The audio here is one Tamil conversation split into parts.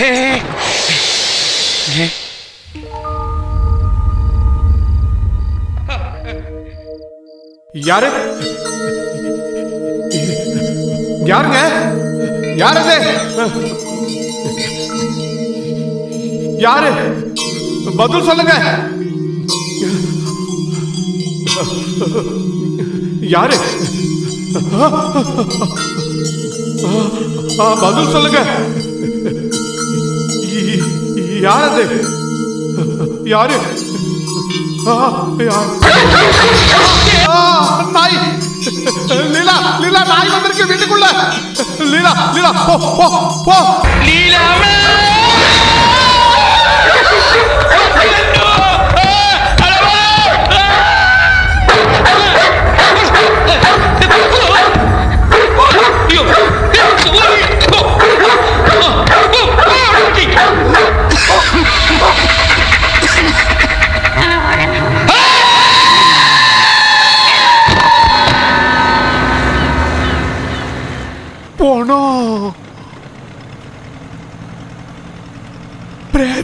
யாரு? யாருங்க? யாரு அது யாரு? பதில் சொல்லுங்க. யாரு? பதில் சொல்லுங்க. யார்? அது யாரு? நாய். லீலா லீலா நாய் வந்திருக்கு வீட்டுக்குள்ள. லீலா லீலா போ போ போ. லீலா Oh,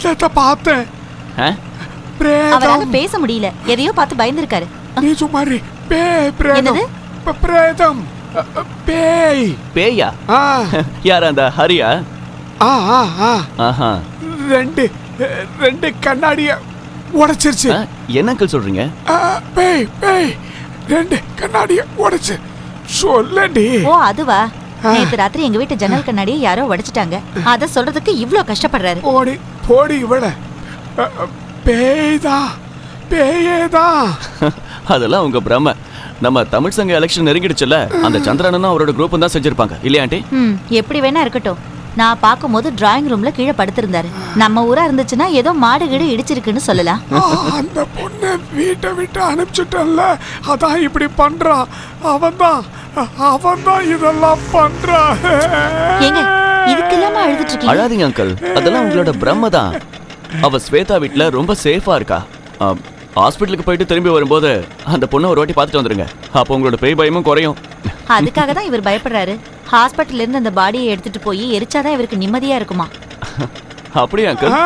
பிரேதத்தை பார்த்தேன்? அவரால பிரேதம். பேச முடியல. எதையோ பார்த்து பயந்துருக்காரு. நீ சும்மாரி பேய் பிரேதம். என்னது? ப- பிரேதம். அ, பேய். பேயா? ஆ. யார் அந்த ஹரியா? ஆ ஆ ஆ. ஆஹா. ரெண்டு ரெண்டு கண்ணாடிய உடைச்சிருச்சு. என்ன அங்கிள் சொல்றீங்க? பேய் பேய். ரெண்டு கண்ணாடிய உடைச்சு. சொல்லடி. ஓ அதுவா? நேத்து ராத்திரி எங்க வீட்டு ஜன்னல் கண்ணாடியை யாரோ உடைச்சிட்டாங்க. அத சொல்றதுக்கு இவ்ளோ கஷ்டப்படுறாரு. போடி போடி இவட பேய்தான் பேயேதான் அதெல்லாம் உங்க பிரம. நம்ம தமிழ் சங்க எலெக்ஷன் நெருங்கிடுச்சுல அந்த சந்திரனும் அவரோட குரூப்பும் தான் செஞ்சிருப்பாங்க. இல்லையா ஆண்டி? ம் எப்படி வேணா இருக்கட்டும். நான் பார்க்கும்போது டிராயிங் ரூம்ல கீழே படுத்திருந்தாரு. நம்ம ஊரா இருந்துச்சுன்னா ஏதோ மாடு கீடு இடிச்சிருக்குன்னு சொல்லலாம். அந்த பொண்ணை வீட்டை விட்டு அனுப்பிச்சிட்டல்ல அதான் இப்படி பண்றான் அவன்தான் அவன்தான் இதெல்லாம் பண்றான் ஏங்க இதுக்கு இல்லாம அழுதுட்டு இருக்கீங்க அழாதீங்க அங்கிள் அதெல்லாம் உங்களோட பிரம்ம தான். அவ ஸ்வேதா வீட்ல ரொம்ப சேஃபா இருக்கா. ஹாஸ்பிட்டலுக்கு போயிட்டு திரும்பி வரும்போது அந்த பொண்ணை ஒரு வாட்டி பார்த்துட்டு வந்துருங்க. அப்போ உங்களோட பேய் பயமும் குறையும். அதுக்காக தான் இவர் பயப்படுறாரு. ஹாஸ்பிட்டல்ல இருந்து அந்த பாடியை எடுத்துட்டு போய் எரிச்சாதான் இவருக்கு நிம்மதியா இருக்குமா? அப்படியா அங்கிள்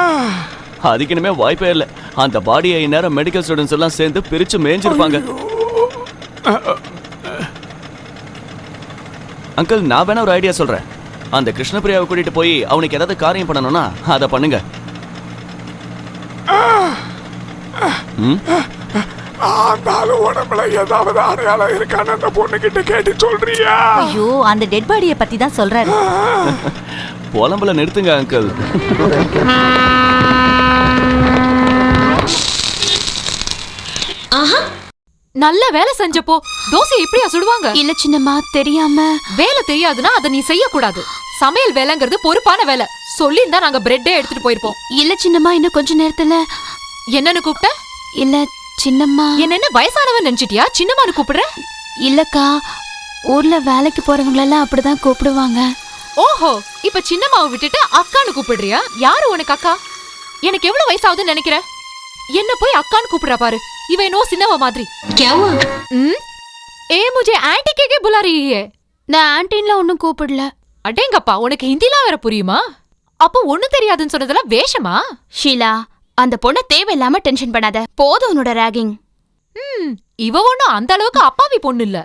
அதுக்கு இனிமே வாய்ப்பே இல்லை. அந்த பாடியை இந்நேரம் மெடிக்கல் ஸ்டூடெண்ட்ஸ் எல்லாம் சேர்ந்து பிரிச்சு மேய்ஞ்சிருப்பாங்க. அங்கிள் நான் வேணா ஒரு ஐடியா சொல்றேன். அந்த கிருஷ்ணபிரியாவை கூட்டிட்டு போய் அவனுக்கு ஏதாவது காரியம் பண்ணணும்னா அதை பண்ணுங்க. ம்? ஆளு உடம்புல ஏதாவது அடையாளம் இருக்கான்னு அந்த பொண்ணு கிட்ட கேட்டு சொல்றியா? ஐயோ அந்த டெட் பாடியை பத்தி தான் சொல்றாரு. புலம்புல நிறுத்துங்க அங்கிள் நல்ல வேலை செஞ்சப்போ தோசை எப்படியா சுடுவாங்க? இல்ல சின்னம்மா தெரியாம. வேலை தெரியாதுன்னா அதை நீ செய்யக்கூடாது. சமையல் வேலைங்கிறது பொறுப்பான வேலை. சொல்லியிருந்தா நாங்க பிரெட்டே எடுத்துட்டு போயிருப்போம். இல்ல சின்னம்மா இன்னும் கொஞ்ச நேரத்துல. என்னன்னு கூப்பிட்ட? இல்ல சின்னம்மா. என்ன வயசானவன் நினைச்சிட்டியா? சின்னம்மானு கூப்பிடுற? இல்லக்கா ஊர்ல வேலைக்கு போறவங்க எல்லாம் அப்படிதான் கூப்பிடுவாங்க. ஓஹோ இப்ப சின்னம்மாவை விட்டுட்டு அக்கான்னு கூப்பிடுறியா? யாரு உனக்கு அக்கா? எனக்கு எவ்வளவு வயசாகுதுன்னு நினைக்கிற? என்ன போய் அக்கான்னு கூப்பிடுறா பாரு. இவ என்னோ சின்னவ மாதிரி. ஏ முஜே ஆன்டி கேக்கே புலா ரீ நான் ஆன்டின்லாம் ஒன்றும் கூப்பிடல. அடேங்கப்பா உனக்கு ஹிந்திலாம் வேற புரியுமா? அப்போ ஒன்றும் தெரியாதுன்னு சொன்னதெல்லாம் வேஷமா? ஷீலா அந்த பொண்ணை தேவையில்லாம டென்ஷன் பண்ணாத. போதும் உன்னோட ராகிங் ம் இவ ஒண்ணும் அந்த அளவுக்கு அப்பாவி பொண்ணு இல்ல.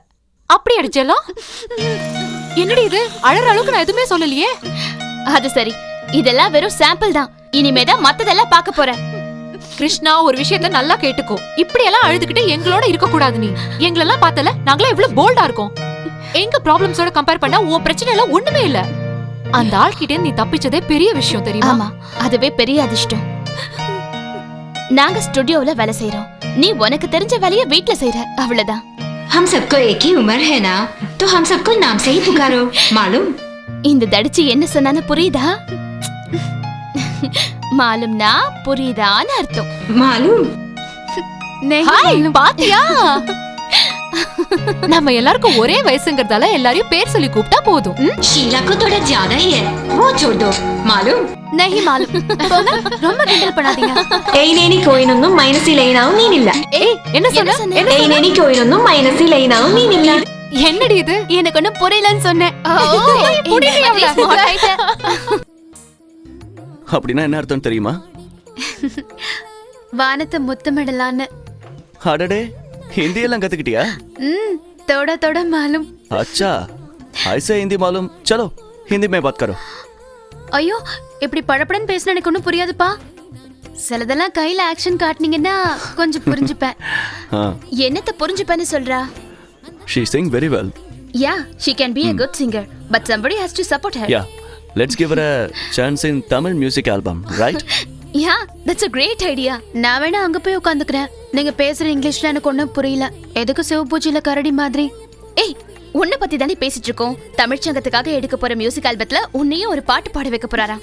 அப்படி அடிச்சலாம் என்னடி இது? அழற அளவுக்கு நான் எதுவுமே சொல்லலையே. அது சரி. இதெல்லாம் வெறும் சாம்பிள் தான். இனிமேதான் மத்ததெல்லாம் பார்க்க போறேன். கிருஷ்ணா ஒரு விஷயத்த நல்லா கேட்டுக்கோ. இப்படி எல்லாம் அழுதுகிட்டு எங்களோட இருக்க கூடாது நீ. எங்களெல்லாம் பார்த்தல நாங்களா எவ்வளவு போல்டா இருக்கோம். எங்க ப்ராப்ளம்ஸோட கம்பேர் பண்ணா உன் பிரச்சனை எல்லாம் ஒண்ணுமே இல்ல. அந்த ஆள்கிட்ட நீ தப்பிச்சதே பெரிய விஷயம் தெரியுமா? அதுவே பெரிய அதிர்ஷ்டம். நாங்க ஸ்டுடியோல வேலை செய்யறோம் நீ உனக்கு தெரிஞ்ச வேலைய வீட்ல செய்யற அவ்வளவுதான் हम सबको एक ही उम्र है ना तो हम सबको नाम से ही पुकारो मालूम இந்த தடிச்சு என்ன சொன்னான்னு புரியுதா மாலும்னா புரியுதான்னு அர்த்தம் मालूम ஹாய் பாத்தியா நம்ம எல்லாருக்கும் ஒரே வயசுங்கிறதால எல்லாரையும் பேர் சொல்லி கூப்பிட்டா போதும் ம்? शीला को थोड़ा ज्यादा ही है वो छोड़ दो मालूम നഹി മാലും ரொம்ப கிண்டல் பண்ணாதீங்க. എയ്നേനി കോയിനൊന്നും മനസ്സിലൈനാവും നീനില്ല ஏய் என்ன சொன்ன? என்ன சொன்ன? എയ്നേനി കോയിനൊന്നും മനസ്സിലൈനാവും നീനില്ല என்னடி இது? எனக்கு ஒண்ணும் புரியலன்னு சொன்னேன். ஏய், புரியலையா அப்படின்னா என்ன அர்த்தம் தெரியுமா? வானத்தை முத்தமிடலான்னு. அடடே ஹிந்தியெல்லாம் கத்துக்கிட்டியா? தோட தொட மாலும். அச்சா ஐசா ஹிந்தி மாலும். சலோ ஹிந்தி மே பாத் கரோ. ஐயோ இப்படி படப்படன்னு பேசினா எனக்கு ஒன்றும் புரியாதுப்பா. சிலதெல்லாம் கையில ஆக்ஷன் காட்டுனீங்கன்னா கொஞ்சம் புரிஞ்சுப்பேன். என்னத்த புரிஞ்சுப்பேன்னு சொல்றா? She sing very well. Ya she can be a good singer but somebody has to support her. Yeah. Let's give her a chance in Tamil music album right? Ya that's a great idea நான் வேணா அங்க போய் உட்காந்துக்கிறேன். நீங்க பேசுற இங்கிலீஷ்ல எனக்கு ஒன்றும் புரியல. எதுக்கு சிவபூஜையில கரடி மாதிரி? ஏய் உன்னை பத்தி தானே பேசிட்டு இருக்கோம். தமிழ்ச்சங்கத்துக்காக எடுக்க போற மியூசிக் ஆல்பத்துல உன்னையும் ஒரு பாட்டு பாட வைக்க போறாரா?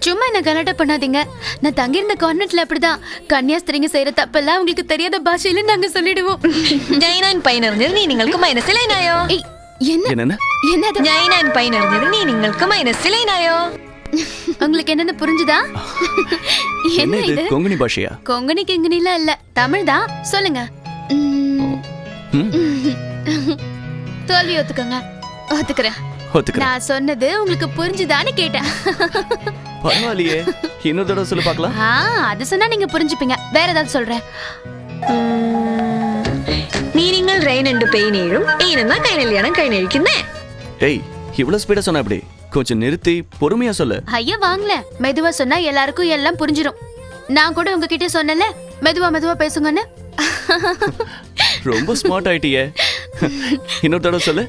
சும்மா என்ன கலாட்ட பண்ணாதீங்க. நான் தங்கியிருந்த கான்வென்ட்ல அப்படிதான். கன்னியாஸ்திரிங்க செய்யற தப்பெல்லாம் உங்களுக்கு தெரியாத பாஷையில நாங்க சொல்லிடுவோம். ஜெயினான் பையன் இருந்தது நீ நீங்களுக்கு மைனஸ் இல்லை நாயோ. என்ன? என்னது? ஜெயினான் பையனர் இருந்தது நீ நீங்களுக்கு மைனஸ் இல்லை உங்களுக்கு என்னன்னு புரிஞ்சுதா? என்ன இது? கொங்கணி பாஷையா? கொங்கணி கிங்கணிலாம் இல்ல. தமிழ் தான் சொல்லுங்க தோல்வி ஒத்துக்கோங்க ஒத்துக்கிறேன் ஒத்துக்கிறேன் நான் சொன்னது உங்களுக்கு புரிஞ்சுதான்னு கேட்டேன் பரவாயில்லையே இன்னொரு தடவை சொல்லி பார்க்கலாம் ஆ அது சொன்னா நீங்க புரிஞ்சுப்பீங்க வேற ஏதாவது சொல்றேன் നീ നിങ്ങൾ റെയിൻ ഉണ്ട് പെയിൻ ഏഴും ഏനെന്നാ കൈനല്യാണം കൈനഴിക്കുന്നേ ஏய் இவ்வளவு ஸ்பீடா சொன்ன எப்படி கொஞ்சம் நிறுத்தி பொறுமையா சொல்லு ஐயா வாங்கல மெதுவா சொன்னா எல்லாருக்கும் எல்லாம் புரிஞ்சிடும் நான் கூட உங்ககிட்ட சொன்னல மெதுவா மெதுவா பேசுங்கன்னு ரொம்ப ஸ்மார்ட் ஆயிட்டியே இன்னொரு தடவை சொல்லு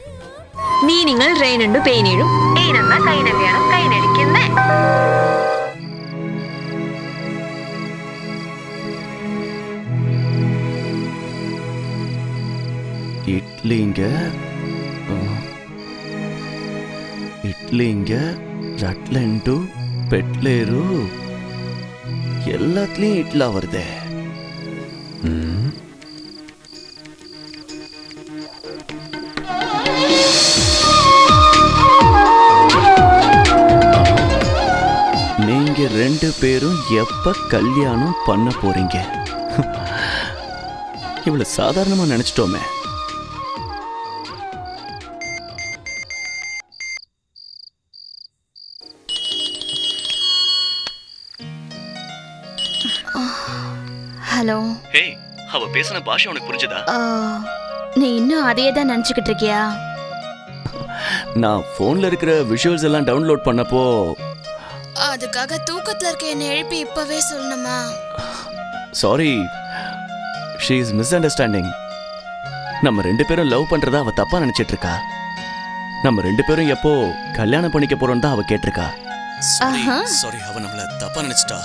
നീ നിങ്ങൾ റെയിൻ ഉണ്ട് പെയിൻ ഏഴും ഏനെന്നാ കൈനല്യാണം കൈനഴിക്കുന്നേ இட்லிங்க ஆ, இட்லிங்க ரட்லண்டு பெட்லேரு எல்லாத்துலயும் இட்லா வருதே ம். ரெண்டு பேரும் எப்ப கல்யாணம் பண்ண போறீங்க? இவ்வளவு சாதாரணமா நினைச்சிட்டோமே. ஹலோ. ஹேய் அவ பேசின பாஷை உனக்கு புரிஞ்சதா? ஆ, நீ இன்னும் அதையே தான் நினைச்சுக்கிட்டு இருக்கியா? நான் ஃபோன்ல இருக்கிற விஷுவல்ஸ் எல்லாம் டவுன்லோட் பண்ணப்போ அதுக்காக தூக்கத்துல இருக்க என்ன எழுப்பி இப்பவே சொல்லணுமா? Sorry she is misunderstanding நம்ம ரெண்டு பேரும் லவ் பண்றதா அவ தப்பா நினைச்சிட்டு இருக்கா? நம்ம ரெண்டு பேரும் எப்போ கல்யாணம் பண்ணிக்க போறோம் தான் அவ கேட்டிருக்கா? ஆஹா. சாரி அவ நம்மள தப்பா நினைச்சிட்டா.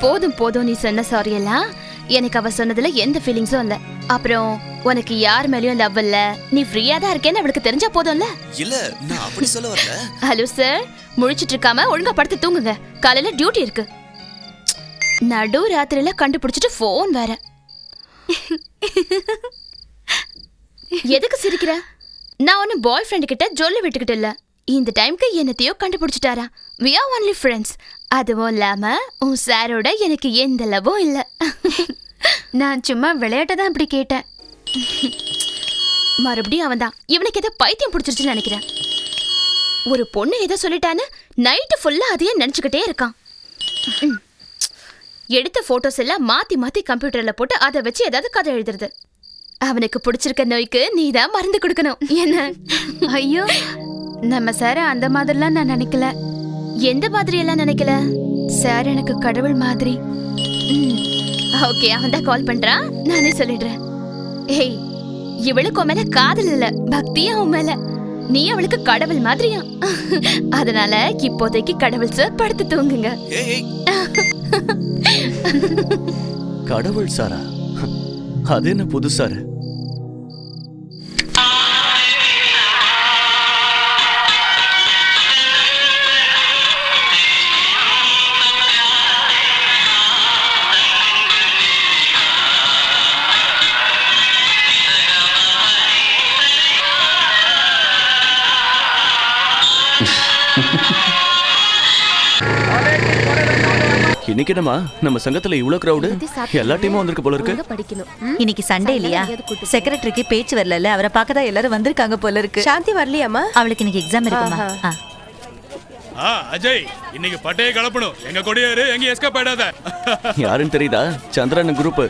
போதும் போதும் நீ சொன்ன சாரி எல்லாம் எனக்கு அவ சொன்னதுல எந்த ஃபீலிங்ஸும் இல்ல. அப்புறம் உனக்கு யார் மேலயும் லவ் இல்ல. நீ ஃப்ரீயா தான் இருக்கேன்னு அவளுக்கு தெரிஞ்சா போதும்ல? இல்ல நான் அப்படி சொல்ல வரல. ஹலோ சார் முழிச்சிட்டு இருக்காம ஒழுங்கா படுத்து தூங்குங்க. காலையில டியூட்டி இருக்கு. நடு ராத்திரியில கண்டுபிடிச்சிட்டு ஃபோன் வேற. எதுக்கு சிரிக்கிற? நான் ஒன்னும் பாய் ஃப்ரெண்டு கிட்ட ஜொல்லி விட்டுக்கிட்டு இல்ல. இந்த டைம்க்கு என்னத்தையோ கண்டுபிடிச்சிட்டாரா. We are only ஃப்ரெண்ட்ஸ் அதுவும் இல்லாம உன் சாரோட எனக்கு எந்த லவ்வும் இல்ல. நான் சும்மா விளையாட்ட தான் இப்படி கேட்டேன். மறுபடியும் அவன் தான் இவனுக்கு ஏதோ பைத்தியம் பிடிச்சிருச்சுன்னு நினைக்கிறேன். ஒரு பொண்ணு ஏதோ சொல்லிட்டான்னு நைட்டு ஃபுல்லா அதையே நினைச்சுக்கிட்டே இருக்கான். ம். எடுத்த போட்டோஸ் எல்லாம் மாத்தி மாத்தி கம்ப்யூட்டர்ல போட்டு அதை வச்சு ஏதாவது கதை எழுதுறது. அவனுக்கு பிடிச்சிருக்க நோய்க்கு நீ தான் மருந்து கொடுக்கணும். என்ன? ஐயோ நம்ம சார அந்த மாதிரிலாம் நான் நினைக்கல. எந்த மாதிரி எல்லாம் நினைக்கல? சார் எனக்கு கடவுள் மாதிரி. ஓகே அவன் தான் கால் பண்றான். நானே சொல்லிடுறேன். ஏய் இவளுக்கு உன் மேல காதல் இல்ல பக்தியா உன் மேல. நீ அவளுக்கு கடவுள் மாதிரியா? அதனால இப்போதைக்கு கடவுள் சார் படுத்து தூங்குங்க. கடவுள் சாரா அது என்ன புதுசாரு இன்னைக்கு என்னம்மா? நம்ம சங்கத்துல இவ்வளவு கிரௌடு எல்லா டீமும் வந்திருக்கு போல இருக்கு. இன்னைக்கு சண்டே இல்லையா? செக்ரட்டரிக்கு பேச்சு வரல அவரை பார்க்க தான் எல்லாரும் வந்திருக்காங்க போல இருக்கு. சாந்தி வரலையாமா அவளுக்கு இன்னைக்கு எக்ஸாம் இருக்குமா அஜய் இன்னைக்கு பட்டையை கலப்பணும். எங்க கொடியாரு எங்க எஸ்கேப் ஆயிடாத. யாருன்னு தெரியுதா? சந்திரன் குரூப்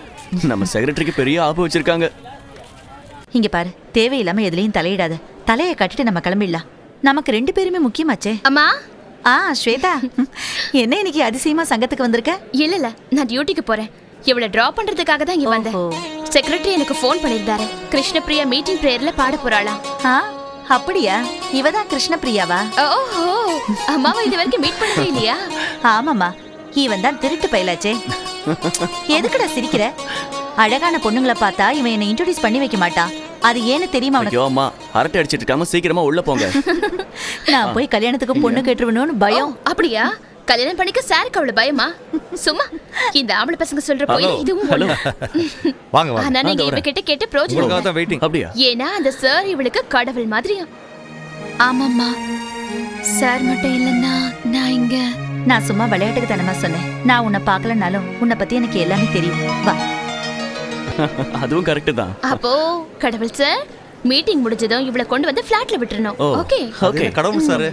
நம்ம செக்ரட்டரிக்கு பெரிய ஆப்பு வச்சிருக்காங்க. இங்க பாரு தேவையில்லாம எதுலயும் தலையிடாத. தலையை கட்டிட்டு நம்ம கிளம்பிடலாம். நமக்கு ரெண்டு பேருமே முக்கியமாச்சே. அம்மா? ஆ ஸ்வேதா. என்ன இன்னைக்கு அதிசயமா சங்கத்துக்கு வந்திருக்க? இல்ல இல்ல. நான் டியூட்டிக்கு போறேன். இவள டிராப் பண்றதுக்காக தான் இங்க வந்தேன். செக்ரட்டரி எனக்கு ஃபோன் பண்ணிருந்தாரு கிருஷ்ணபிரியா மீட்டிங் பிரேயர்ல பாட போறாளாம் ஆ அப்படியா? இவதான் கிருஷ்ணபிரியாவா ஓஹோ. அம்மாவை இது வரைக்கும் மீட் பண்ணவே இல்லையா? ஆமாமா இவன் தான் திருட்டு பயலாச்சே. எதுக்குடா சிரிக்கிற? அழகான பொண்ணுங்களை பார்த்தா இவன் என்னை இன்ட்ரோடியூஸ் பண்ணி வைக்க மாட்டான் அது ஏன்னு தெரியுமா ஐயோ அம்மா அரட்டை அடிச்சிட்டு இருக்காம சீக்கிரமா உள்ள போங்க. நான் போய் கல்யாணத்துக்கு பொண்ணு கேட்டுருவணும்னு பயம். அப்படியா? கல்யாணம் பண்ணிக்க சாருக்கு அவ்வளவு பயமா? சும்மா இந்த ஆம்பளை பசங்க சொல்ற போய் இதுவும். வாங்க வாங்க. ஆனா நீங்க நான் இவ கிட்ட கேட்டு. தான் வெயிட்டிங் அப்படியா? ஏன்னா அந்த சார் இவளுக்கு கடவுள் மாதிரியா? ஆமாம்மா. சார் மட்டும் இல்லைன்னா நான் இங்க நான் சும்மா விளையாட்டுக்கு தானமா சொன்னேன். நான் உன்னை பார்க்கலனாலும் உன்னை பத்தி எனக்கு எல்லாமே தெரியும். வா. அதுவும் கரெக்ட் தான். அப்போ கடவுள் சார் மீட்டிங் முடிஞ்சதும் இவளை கொண்டு வந்து ஃபிளாட்ல விட்டுறணும். ஓ. ஓகே ஓகே கடவுள் சார்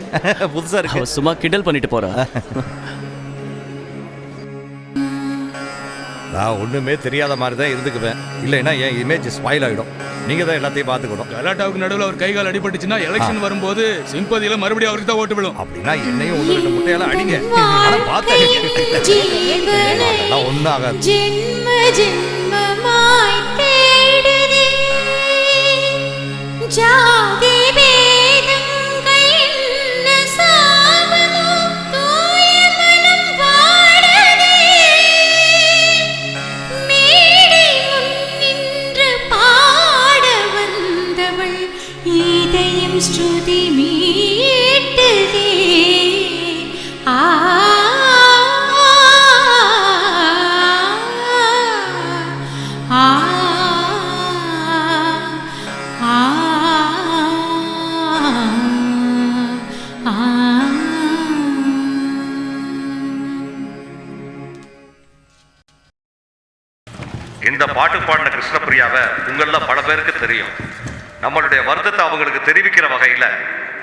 புதுசா இருக்கு. சும்மா கிண்டல் பண்ணிட்டு போறா. நான் ஒண்ணுமே தெரியாத மாதிரி தான் இருந்துக்குவேன். இல்லைன்னா என் இமேஜ் ஸ்பாயில் ஆயிடும். நீங்க தான் எல்லாத்தையும் பார்த்துக்கணும். கலாட்டாவுக்கு நடுவுல ஒரு கை கால் அடிபட்டுச்சுன்னா எலெக்ஷன் வரும்போது சிம்பதியில மறுபடியும் அவருக்கு தான் ஓட்டு விழும். அப்படின்னா என்னையும் ஒன்று ரெண்டு முட்டையெல்லாம் அடிங்க. ஆனா பார்த்தேன் அதெல்லாம் பாட்டு பாடின கிருஷ்ணபிரியாவை உங்களில் பல பேருக்கு தெரியும். நம்மளுடைய வருத்தத்தை அவங்களுக்கு தெரிவிக்கிற வகையில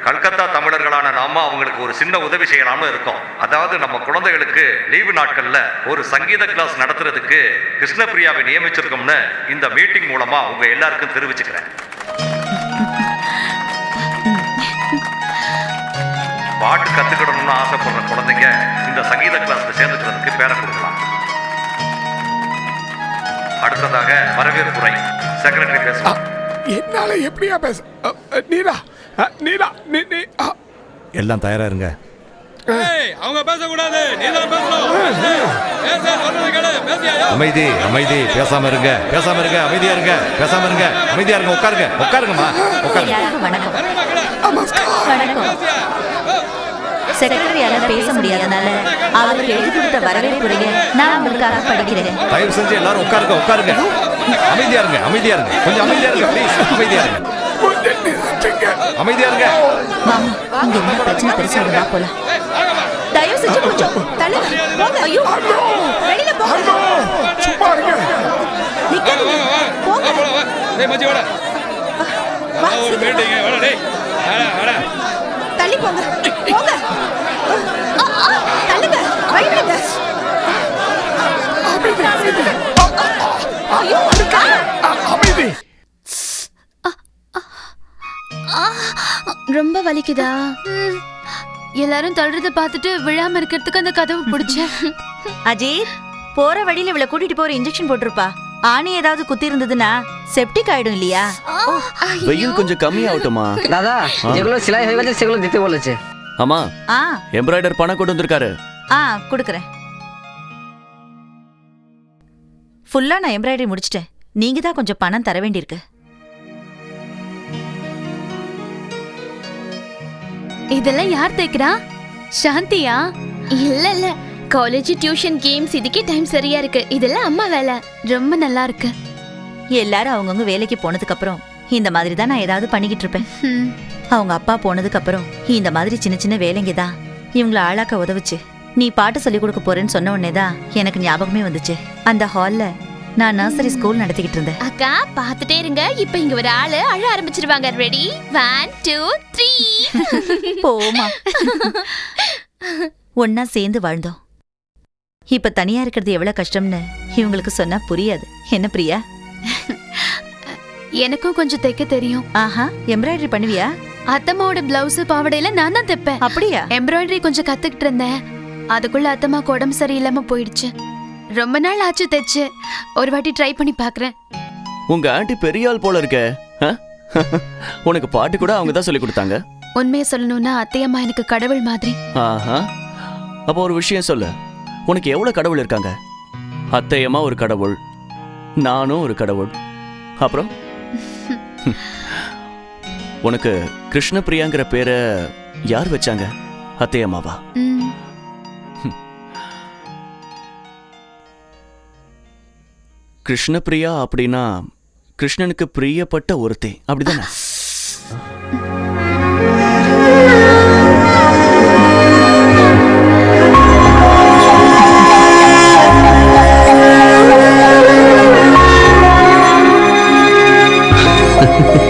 கல்கத்தா தமிழர்களான நாம அவங்களுக்கு ஒரு சின்ன உதவி செய்யலாம்னு இருக்கோம். அதாவது நம்ம குழந்தைகளுக்கு லீவு நாட்கள்ல ஒரு சங்கீத கிளாஸ் நடத்துறதுக்கு கிருஷ்ணபிரியாவை நியமிச்சிருக்கோம்னு இந்த மீட்டிங் மூலமா உங்க எல்லாருக்கும் தெரிவிச்சுக்கிறேன். பாட்டு கத்துக்கணும்னு ஆசைப்படுற குழந்தைங்க இந்த சங்கீத கிளாஸ்ல சேர்ந்துக்கிறதுக்கு பேரை கொடுக்கலாம். அடுத்ததாக வரவேற்புரை. செக்ரட்டரி பேசுவார் என்னால எப்படியா பேச அ, அ, நீடா அ, நீடா நீ நீ எல்லாம் தயாரா இருங்க. ஏய் அவங்க பேசக்கூடாது. நீ தான் பேசணும் அமைதி அமைதி. பேசாம இருங்க. பேசாம இருங்க. அமைதியா இருங்க. பேசாம இருங்க. அமைதியா இருங்க. உட்காருங்க. உட்காருங்கம்மா. உட்காருங்க. வணக்கம். செக்ரட்டரியால பேச முடியாதனால அவருக்கு எழுதி கொடுத்த வரவேற்புரையை நான் உங்களுக்காக படிக்கிறேன். தயவு செஞ்சு எல்லாரும் உட்காருங்க உட்காருங்க. அமைதியா இருங்க அமைதியா இருங்க. கொஞ்சம் அமைதியா இருங்க ப்ளீஸ் அமைதியா இருங்க. அமைதியா இருங்க. மாமா இங்க என்ன பிரச்சனை பெருசாக வா போலாம். தயவு செஞ்சு கொஞ்சம் தள்ளு. போங்க. ஐயோ. வெளியில போங்க. சும்மா இருங்க. நிக்காதீங்க. போங்க. டேய் மச்சி வாடா. வா, ஒரு மீட்டிங் வாடா டேய். வாடா வாடா. தள்ளி போங்க. போங்க. தள்ளுங்க வழிவிடுங்க அமைதி அமைதி அ, அ, அ, ஐயோ அ, அமைதி ரொம்ப வலிக்குதா எல்லாரும் தள்ளுறத பார்த்துட்டு விழாம இருக்கிறதுக்கு அந்த கதவு பிடிச்சேன் அஜித் போற வழியில இவளை கூட்டிட்டு போற இன்ஜெக்ஷன் போட்டிருப்பா ஆணி ஏதாவது குத்தி இருந்ததுன்னா செப்டிக் ஆயிடும் இல்லையா வெயில் கொஞ்சம் கம்மியாகட்டுமா দাদা যেগুলো সেলাই হয়ে গেছে সেগুলো দিতে বলেছে ஆமா ஆ எம்ப்ராய்டர் பணம் கொண்டு வந்திருக்காரு ஆ கொடுக்குறேன். ஃபுல்லா நான் எம்ப்ராய்டரி முடிச்சிட்டேன். நீங்க தான் கொஞ்சம் பணம் தர வேண்டியிருக்கு. இதெல்லாம் யார் தைக்கிறா சாந்தியா? இல்ல இல்ல. காலேஜ் டியூஷன் கேம்ஸ் இதுக்கே டைம் சரியா இருக்கு. இதெல்லாம் அம்மா வேலை. ரொம்ப நல்லா இருக்கு. எல்லாரும் அவங்கவுங்க வேலைக்கு போனதுக்கு அப்புறம் இந்த மாதிரி தான் நான் ஏதாவது பண்ணிக்கிட்டு இருப்பேன். அவங்க அப்பா போனதுக்கு அப்புறம் இந்த மாதிரி சின்ன சின்ன வேலைங்க தான். இவங்கள ஆளாக்க உதவுச்சு. நீ பாட்டு சொல்லி கொடுக்க போறேன்னு சொன்ன உடனே தான் எனக்கு ஞாபகமே வந்துச்சு. அந்த ஹால்ல நான் நர்சரி ஸ்கூல் நடத்திக்கிட்டு இருந்தேன். அக்கா பாத்துட்டே இருங்க. இப்ப இங்க ஒரு ஆளு அழ ஆரம்பிச்சிருவாங்க. ரெடி ஒன் டூ த்ரீ போமா ஒன்னா சேர்ந்து வாழ்ந்தோம். இப்ப தனியா இருக்கிறது எவ்வளவு கஷ்டம்னு இவங்களுக்கு சொன்னா புரியாது. என்ன பிரியா? எனக்கும் கொஞ்சம் தைக்க தெரியும். ஆஹா எம்ப்ராய்டரி பண்ணுவியா? அத்தம்மாவோட பிளவுஸ் பாவாடையில நான் தான் தைப்பேன். அப்படியா? எம்ப்ராய்டரி கொஞ்சம் கத்துக்கிட்டு இருந்தேன். அதுக்குள்ள அத்தம்மாக்கு உடம்பு சரியில்லாம போயிடுச்சு. ரொம்ப நாள் ஆச்சு தைச்சு. ஒரு வாட்டி ட்ரை பண்ணி பாக்குறேன். உங்க ஆண்டி பெரிய ஆள் போல இருக்க? உனக்கு பாட்டு கூட அவங்க தான் சொல்லி கொடுத்தாங்க. உண்மையை சொல்லணும்னா அத்தையம்மா எனக்கு கடவுள் மாதிரி. ஆஹா. அப்போ ஒரு விஷயம் சொல்லு. உனக்கு எவ்வளவு கடவுள் இருக்காங்க? அத்தையம்மா ஒரு கடவுள். நானும் ஒரு கடவுள். அப்புறம்? உனக்கு கிருஷ்ணபிரியாங்கிற பேரை யார் வச்சாங்க? அத்தையம்மாவா? கிருஷ்ணபிரியா அப்படின்னா கிருஷ்ணனுக்கு பிரியப்பட்ட ஒருத்தி. அப்படிதானே?